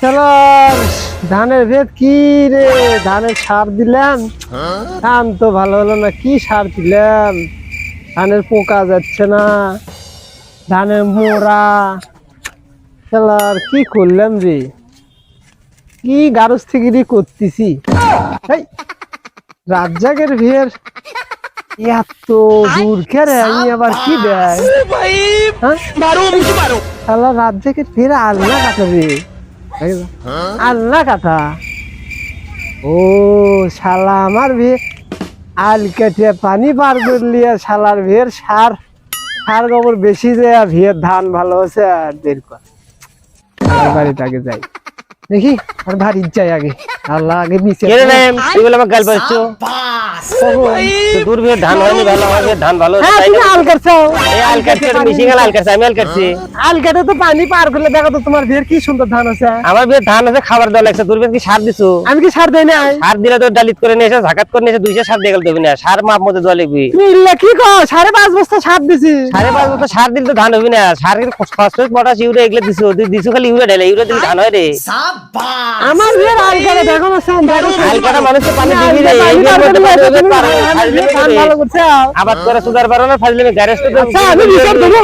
চলো ধানের ভেদ কি রে? ধানের সার দিলাম ধান তো ভালো হলো না কি সার দিলাম ধানের পোকা যাচ্ছে না ধানের মোড়া। খেলার কি করলাম রে? কি গারস থেকে করতেছি? এই, রাজ্জাকের ভিড় এত দূর খেরে আমি আবার কি দেয়? হ্যাঁ? শালা রাজ্জাকের ভিড় আল্লাহ কাটা রে। আল্লাহ কথা। ও শালা আমার বিয়ে আল কেটে পানি পার করলি সালার শালার ভিড় সার সার গোবর বেশি যে ভিয়ের ধান ভালো আছে আর দেরি কর। বাড়িতে যাই। দেখি আর বাড়ির যাই আগে। আল্লাহ আগে নিচে কে রে বলে আমাকে গাল পাচ্ছ দূর ধান হয়নি ভালো আমার ধান ভালো হ্যাঁ তুমি না? আল কাটছো। এই আল গেল আল কাটছে আমি আল কাটছি। আল কেটে তো পানি পার করলে দেখো তো তোমার ভিড় কি সুন্দর ধান আছে। আমার ধান আছে খাবার দেওয়া লাগছে। কি সার দিছো? আমি কি সার দেই নাই? সার দিলে তো ডালিত করে নিয়ে এসে ঝাকাত করে নিয়ে এসে দুইশো সার দিয়ে গেল দেবে না। সার মাপ মতো দেওয়া লাগবি। তুমি ইল্লা কি কো সাড়ে পাঁচ বস্তা সার দিছি। সাড়ে পাঁচ বছর সার দিলে তো ধান হবে না। সার কিন্তু ফসফেট পটাশ ইউরিয়া এগুলো দিছো। দিছো খালি ইউরিয়া ঢেলে ইউরিয়া দিলে ধান হয় রে। আমার ভিড় আল কেটে দেখো না সান দেখো আল কাটা মানুষ পানি দিবি রে পানি এই পার মধ্যে করলে পানি তুমি হবে, পারো, আমি ফাজলামি ধান করে। ভালো করছে আবাদ করে সুদার পারো না ফাজলে গ্যারেজ তো আচ্ছা আমি বিচার দেবো।